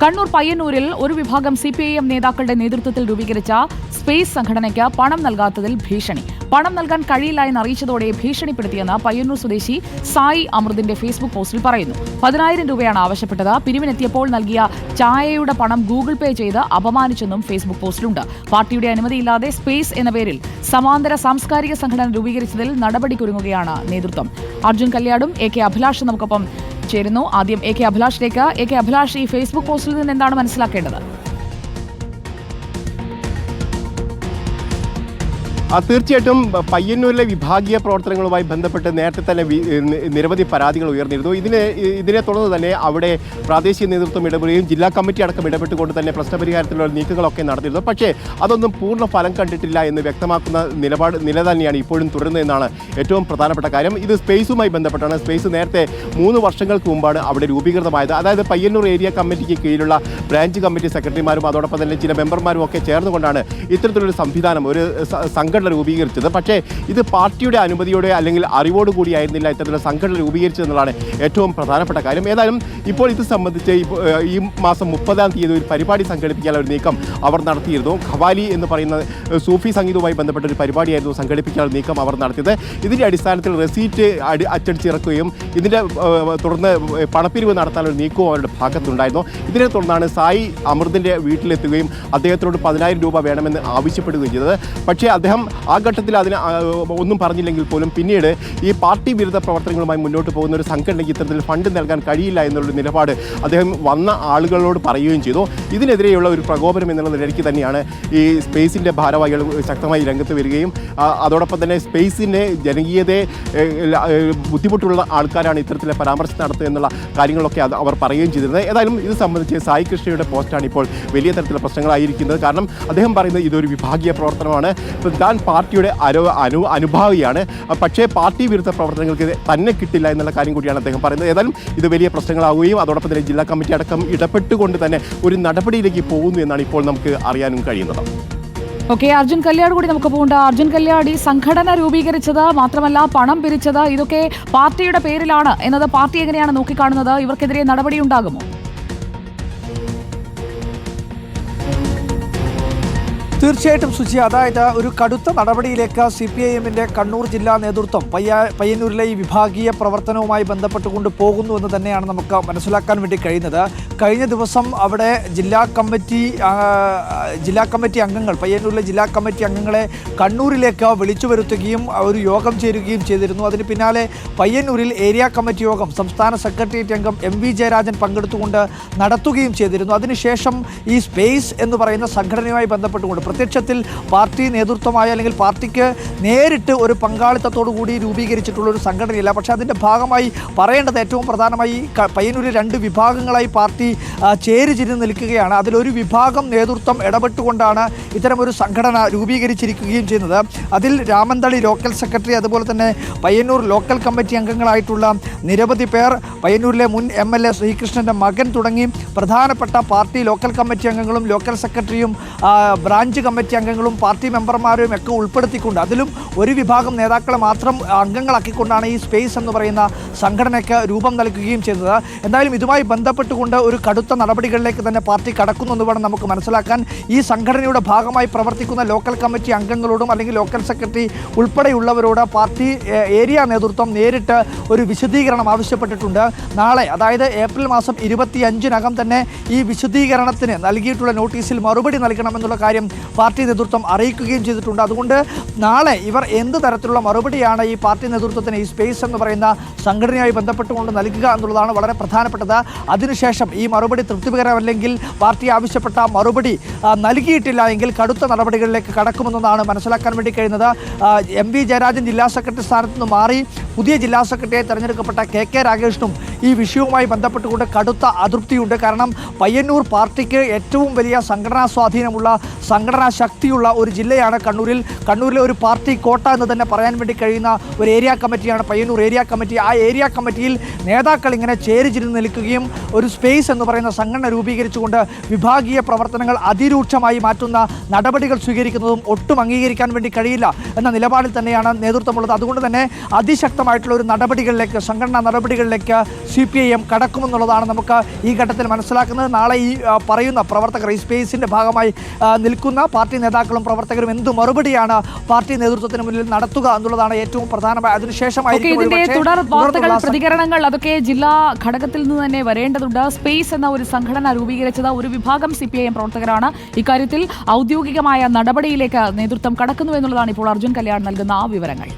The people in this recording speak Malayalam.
കണ്ണൂർ പയ്യന്നൂരിൽ ഒരു വിഭാഗം സി പി ഐ എം നേതാക്കളുടെ നേതൃത്വത്തിൽ രൂപീകരിച്ച സ്പേസ് സംഘടനയ്ക്ക് പണം നൽകാത്തതിൽ ഭീഷണി. പണം നൽകാൻ കഴിയില്ല എന്ന് അറിയിച്ചതോടെ ഭീഷണിപ്പെടുത്തിയെന്ന് പയ്യന്നൂർ സ്വദേശി സായി അമൃതിന്റെ ഫേസ്ബുക്ക് പോസ്റ്റിൽ പറയുന്നു. പതിനായിരം രൂപയാണ് ആവശ്യപ്പെട്ടത്. പിരിവിനെത്തിയപ്പോൾ നൽകിയ ചായയുടെ പണം ഗൂഗിൾ പേ ചെയ്ത് അപമാനിച്ചെന്നും ഫേസ്ബുക്ക് പോസ്റ്റിലുണ്ട്. പാർട്ടിയുടെ അനുമതിയില്ലാതെ സ്പേസ് എന്ന പേരിൽ സമാന്തര സാംസ്കാരിക സംഘടന രൂപീകരിച്ചതിൽ നടപടിക്കൊരുങ്ങുകയാണ് നേതൃത്വം. അർജുൻ കല്യാടും എ കെ അഭിലാഷ് നമുക്കൊപ്പം ചേരുന്നു. ആദ്യം എ കെ അഭിലാഷിലേക്ക്. എ കെ അഭിലാഷ് ഈ ഫേസ്ബുക്ക് പോസ്റ്റിൽ നിന്ന് എന്താണ് മനസ്സിലാക്കേണ്ടത്? തീർച്ചയായിട്ടും പയ്യന്നൂരിലെ വിഭാഗീയ പ്രവർത്തനങ്ങളുമായി ബന്ധപ്പെട്ട് നേരത്തെ തന്നെ നിരവധി പരാതികൾ ഉയർന്നിരുന്നു. ഇതിനെ ഇതിനെ തുടർന്ന് തന്നെ അവിടെ പ്രാദേശിക നേതൃത്വം ഇടപെടുകയും ജില്ലാ കമ്മിറ്റി അടക്കം ഇടപെട്ടുകൊണ്ട് തന്നെ പ്രശ്നപരിഹാരത്തിലുള്ള നീക്കങ്ങളൊക്കെ നടത്തിയിരുന്നു പക്ഷേ അതൊന്നും പൂർണ ഫലം കണ്ടിട്ടില്ല എന്ന് വ്യക്തമാക്കുന്ന നിലപാട് നില തന്നെയാണ് ഇപ്പോഴും തുടരുന്നതെന്നാണ് ഏറ്റവും പ്രധാനപ്പെട്ട കാര്യം. ഇത് സ്പേസുമായി ബന്ധപ്പെട്ടാണ്. സ്പേസ് നേരത്തെ മൂന്ന് വർഷങ്ങൾക്ക് മുമ്പാണ് അവിടെ രൂപീകൃതമായത്. അതായത് പയ്യന്നൂർ ഏരിയ കമ്മിറ്റിക്ക് കീഴിലുള്ള ബ്രാഞ്ച് കമ്മിറ്റി സെക്രട്ടറിമാരും അതോടൊപ്പം തന്നെ ചില മെമ്പർമാരും ഒക്കെ ചേർന്നുകൊണ്ടാണ് ഇത്തരത്തിലൊരു സംവിധാനം ഒരു സ- സംഘടന രൂപീകരിച്ചത്. പക്ഷേ ഇത് പാർട്ടിയുടെ അനുമതിയോടെ അല്ലെങ്കിൽ അറിവോട് കൂടിയായിരുന്നില്ല ഇത്തരത്തിലുള്ള സംഘടന രൂപീകരിച്ചതെന്നുള്ളതാണ് ഏറ്റവും പ്രധാനപ്പെട്ട കാര്യം. ഏതായാലും ഇപ്പോൾ ഇത് സംബന്ധിച്ച് ഈ മാസം മുപ്പതാം തീയതി ഒരു പരിപാടി സംഘടിപ്പിക്കാനുള്ള ഒരു നീക്കം അവർ നടത്തിയിരുന്നു. ഖവാലി എന്ന് പറയുന്ന സൂഫി സംഗീതവുമായി ബന്ധപ്പെട്ട ഒരു പരിപാടിയായിരുന്നു സംഘടിപ്പിക്കാനുള്ള നീക്കം അവർ നടത്തിയത്. ഇതിന്റെ അടിസ്ഥാനത്തിൽ റെസീറ്റ് അടി അച്ചടിച്ചിറക്കുകയും ഇതിന്റെ തുടർന്ന് പണപ്പിരിവ് നടത്താനുള്ള നീക്കവും അവരുടെ ഭാഗത്തുണ്ടായിരുന്നു ഇതിനെ തുടർന്നാണ് സായി അമൃതിന്റെ വീട്ടിലെത്തുകയും അദ്ദേഹത്തോട് പതിനായിരം രൂപ വേണമെന്ന് ആവശ്യപ്പെടുകയും ചെയ്തത്. പക്ഷേ അദ്ദേഹം ആ ഘട്ടത്തിൽ അതിന് ഒന്നും പറഞ്ഞില്ലെങ്കിൽ പോലും പിന്നീട് ഈ പാർട്ടി വിരുദ്ധ പ്രവർത്തനങ്ങളുമായി മുന്നോട്ട് പോകുന്ന ഒരു സംഘടനയ്ക്ക് ഇത്തരത്തിൽ ഫണ്ട് നൽകാൻ കഴിയില്ല എന്നുള്ള നിലപാട് അദ്ദേഹം വന്ന ആളുകളോട് പറയുകയും ചെയ്തു. ഇതിനെതിരെയുള്ള ഒരു പ്രകോപനം എന്നുള്ള നിലയ്ക്ക് തന്നെയാണ് ഈ സ്പേസിന്റെ ഭാരവാഹികൾ ശക്തമായി രംഗത്ത് വരികയും അതോടൊപ്പം തന്നെ സ്പേസിന്റെ ജനകീയതയെ ബുദ്ധിമുട്ടുള്ള ആൾക്കാരാണ് ഇത്തരത്തിലെ പരാമർശം നടത്തുക എന്നുള്ള കാര്യങ്ങളൊക്കെ അവർ പറയുകയും ചെയ്തിരുന്നത്. ഏതായാലും ഇത് സംബന്ധിച്ച് സായി കൃഷ്ണയുടെ പോസ്റ്റാണ് ഇപ്പോൾ വലിയ തരത്തിലുള്ള പ്രശ്നങ്ങളായിരിക്കുന്നത്. കാരണം അദ്ദേഹം പറയുന്നത് ഇതൊരു വിഭാഗീയ പ്രവർത്തനമാണ്. ഇപ്പം പാർട്ടിയുടെ അനു അനു അനുഭാവിയാണ്. പക്ഷേ പാർട്ടി വിരുദ്ധ പ്രവർത്തനങ്ങൾക്ക് തന്നെ കിട്ടില്ല എന്നുള്ള കാര്യം കൂടിയാണ് അദ്ദേഹം പറയുന്നത്. ഏതായാലും ഇത് വലിയ പ്രശ്നങ്ങളാവുകയും അതോടൊപ്പം തന്നെ ജില്ലാ കമ്മിറ്റി അടക്കം ഇടപെട്ടുകൊണ്ട് തന്നെ ഒരു നടപടിയിലേക്ക് പോകുന്നു എന്നാണ് ഇപ്പോൾ നമുക്ക് അറിയാനും കഴിയുന്നത്. ഓക്കെ അർജുൻ കല്യാട് കൂടി നമുക്ക് പോകണ്ട. അർജുൻ കല്യാട് ഈ സംഘടന രൂപീകരിച്ചത് മാത്രമല്ല പണം പിരിച്ചത് ഇതൊക്കെ പാർട്ടിയുടെ പേരിലാണ് എന്നത് പാർട്ടി എങ്ങനെയാണ് നോക്കിക്കാണുന്നത്? ഇവർക്കെതിരെ നടപടിയുണ്ടാകുമോ? തീർച്ചയായിട്ടും സുചി അതായത് ഒരു കടുത്ത നടപടിയിലേക്ക് സി പി ഐ എമ്മിന്റെ കണ്ണൂർ ജില്ലാ നേതൃത്വം പയ്യ പയ്യന്നൂരിലെ ഈ വിഭാഗീയ പ്രവർത്തനവുമായി ബന്ധപ്പെട്ടുകൊണ്ട് പോകുന്നു എന്ന് തന്നെയാണ് നമുക്ക് മനസ്സിലാക്കാൻ വേണ്ടി കഴിയുന്നത്. കഴിഞ്ഞ ദിവസം അവിടെ ജില്ലാ കമ്മിറ്റി ജില്ലാ കമ്മിറ്റി അംഗങ്ങൾ പയ്യന്നൂരിലെ ജില്ലാ കമ്മിറ്റി അംഗങ്ങളെ കണ്ണൂരിലേക്ക് വിളിച്ചു വരുത്തുകയും ഒരു യോഗം ചേരുകയും ചെയ്തിരുന്നു. അതിന് പിന്നാലെ പയ്യന്നൂരിൽ ഏരിയ കമ്മിറ്റി യോഗം സംസ്ഥാന സെക്രട്ടേറിയറ്റ് അംഗം എം വി ജയരാജൻ പങ്കെടുത്തുകൊണ്ട് നടത്തുകയും ചെയ്തിരുന്നു. അതിനുശേഷം ഈ സ്പേസ് എന്ന് പറയുന്ന സംഘടനയുമായി ബന്ധപ്പെട്ടുകൊണ്ട് പ്രത്യക്ഷത്തിൽ പാർട്ടി നേതൃത്വമായ അല്ലെങ്കിൽ പാർട്ടിക്ക് നേരിട്ട് ഒരു പങ്കാളിത്തത്തോടു കൂടി രൂപീകരിച്ചിട്ടുള്ള ഒരു സംഘടനയില്ല. പക്ഷേ അതിന്റെ ഭാഗമായി പറയേണ്ടത് ഏറ്റവും പ്രധാനമായി പയ്യന്നൂരിൽ രണ്ട് വിഭാഗങ്ങളായി പാർട്ടി ആ, ചേരിചിരിഞ്ഞ് നിൽക്കുകയാണ്. അതിലൊരു വിഭാഗം നേതൃത്വം ഇടപെട്ടുകൊണ്ടാണ് ഇത്തരമൊരു സംഘടന രൂപീകരിച്ചിരിക്കുകയും ചെയ്യുന്നത്. അതിൽ രാമന്തളി ലോക്കൽ സെക്രട്ടറി അതുപോലെ തന്നെ പയ്യന്നൂർ ലോക്കൽ കമ്മിറ്റി അംഗങ്ങളായിട്ടുള്ള നിരവധി പേർ പയ്യന്നൂരിലെ മുൻ എം എൽ എ ശ്രീകൃഷ്ണന്റെ മകൻ തുടങ്ങി പ്രധാനപ്പെട്ട പാർട്ടി ലോക്കൽ കമ്മിറ്റി അംഗങ്ങളും ലോക്കൽ സെക്രട്ടറിയും ആ, ബ്രാഞ്ച് കമ്മിറ്റി അംഗങ്ങളും പാർട്ടി മെമ്പർമാരും ഒക്കെ ഉൾപ്പെടുത്തിക്കൊണ്ട് അതിലും ഒരു വിഭാഗം നേതാക്കളെ മാത്രം അംഗങ്ങളാക്കിക്കൊണ്ടാണ് ഈ സ്പേസ് എന്ന് പറയുന്ന സംഘടനയ്ക്ക് രൂപം നൽകുകയും ചെയ്തത് എന്തായാലും ഇതുമായി ബന്ധപ്പെട്ടുകൊണ്ട് ഒരു കടുത്ത നടപടികളിലേക്ക് തന്നെ പാർട്ടി കടക്കുന്നു എന്ന് വേണം നമുക്ക് മനസ്സിലാക്കാൻ. ഈ സംഘടനയുടെ ഭാഗമായി പ്രവർത്തിക്കുന്ന ലോക്കൽ കമ്മിറ്റി അംഗങ്ങളോടും അല്ലെങ്കിൽ ലോക്കൽ സെക്രട്ടറി ഉൾപ്പെടെയുള്ളവരോട് പാർട്ടി ഏരിയ നേതൃത്വം നേരിട്ട് ഒരു വിശദീകരണം ആവശ്യപ്പെട്ടിട്ടുണ്ട്. നാളെ അതായത് ഏപ്രിൽ മാസം ഇരുപത്തി അഞ്ചിനകം തന്നെ ഈ വിശദീകരണത്തിന് നൽകിയിട്ടുള്ള നോട്ടീസിൽ മറുപടി നൽകണമെന്നുള്ള കാര്യം പാർട്ടി നേതൃത്വം അറിയിക്കുകയും ചെയ്തിട്ടുണ്ട്. അതുകൊണ്ട് നാളെ ഇവർ എന്ത് തരത്തിലുള്ള മറുപടിയാണ് ഈ പാർട്ടി നേതൃത്വത്തിന് ഈ സ്പേസ് എന്ന് പറയുന്ന സംഘടനയുമായി ബന്ധപ്പെട്ടുകൊണ്ട് നൽകുക എന്നുള്ളതാണ് വളരെ പ്രധാനപ്പെട്ടത്. അതിനുശേഷം ഈ മറുപടി തൃപ്തികരമല്ലെങ്കിൽ പാർട്ടി ആവശ്യപ്പെട്ട മറുപടി നൽകിയിട്ടില്ല എങ്കിൽ കടുത്ത നടപടികളിലേക്ക് കടക്കുമെന്നാണ് മനസ്സിലാക്കാൻ വേണ്ടി കഴിയുന്നത്. എം വി ജയരാജൻ ജില്ലാ സെക്രട്ടറി സ്ഥാനത്ത് നിന്ന് മാറി. പുതിയ ജില്ലാ സെക്രട്ടറിയായി തെരഞ്ഞെടുക്കപ്പെട്ട കെ കെ രാഗേഷിനും ഈ വിഷയവുമായി ബന്ധപ്പെട്ടുകൊണ്ട് കടുത്ത അതൃപ്തിയുണ്ട്. കാരണം പയ്യന്നൂർ പാർട്ടിക്ക് ഏറ്റവും വലിയ സംഘടനാ സ്വാധീനമുള്ള സംഘടനാ ശക്തിയുള്ള ഒരു ജില്ലയാണ് കണ്ണൂരിൽ. കണ്ണൂരിലെ ഒരു പാർട്ടി കോട്ട എന്ന് തന്നെ പറയാൻ വേണ്ടി കഴിയുന്ന ഒരു ഏരിയ കമ്മിറ്റിയാണ് പയ്യന്നൂർ ഏരിയ കമ്മിറ്റി. ആ ഏരിയ കമ്മിറ്റിയിൽ നേതാക്കൾ ഇങ്ങനെ ചേരിചിരുന്ന് നിൽക്കുകയും ഒരു സ്പേസ് എന്ന് പറയുന്ന സംഘടന രൂപീകരിച്ചുകൊണ്ട് വിഭാഗീയ പ്രവർത്തനങ്ങൾ അതിരൂക്ഷമായി മാറ്റുന്ന നടപടികൾ സ്വീകരിക്കുന്നതും ഒട്ടും അംഗീകരിക്കാൻ വേണ്ടി കഴിയില്ല എന്ന നിലപാടിൽ തന്നെയാണ് നേതൃത്വമുള്ളത്. അതുകൊണ്ട് തന്നെ അതിശക്തമായ ശക്തമായിട്ടുള്ള ഒരു നടപടികളിലേക്ക് സംഘടനാ നടപടികളിലേക്ക് സി പി ഐ എം കടക്കുമെന്നുള്ളതാണ് നമുക്ക് ഈ ഘട്ടത്തിൽ മനസ്സിലാക്കുന്നത്. നാളെ ഈ പറയുന്ന പ്രവർത്തകർ ഈ സ്പേസിന്റെ ഭാഗമായി നിൽക്കുന്ന പാർട്ടി നേതാക്കളും പ്രവർത്തകരും എന്ത് മറുപടിയാണ് പാർട്ടി നേതൃത്വത്തിന് മുന്നിൽ നടത്തുക എന്നുള്ളതാണ് ഏറ്റവും പ്രധാനമായ അതിനുശേഷം അതിനുശേഷമായിരിക്കും ഇതിന്റെ തുടർ വാർത്തകൾ പ്രതികരണങ്ങൾ അതൊക്കെ ജില്ലാ ഘടകത്തിൽ നിന്ന് തന്നെ വരേണ്ടതുണ്ട്. സ്പേസ് എന്ന ഒരു സംഘടന രൂപീകരിച്ചത് ഒരു വിഭാഗം സി പി ഐ എം പ്രവർത്തകരാണ്. ഇക്കാര്യത്തിൽ ഔദ്യോഗികമായ നടപടിയിലേക്ക് നേതൃത്വം കടക്കുന്നു എന്നുള്ളതാണ് ഇപ്പോൾ അർജുൻ കല്യാൺ നൽകുന്ന ആ വിവരങ്ങൾ.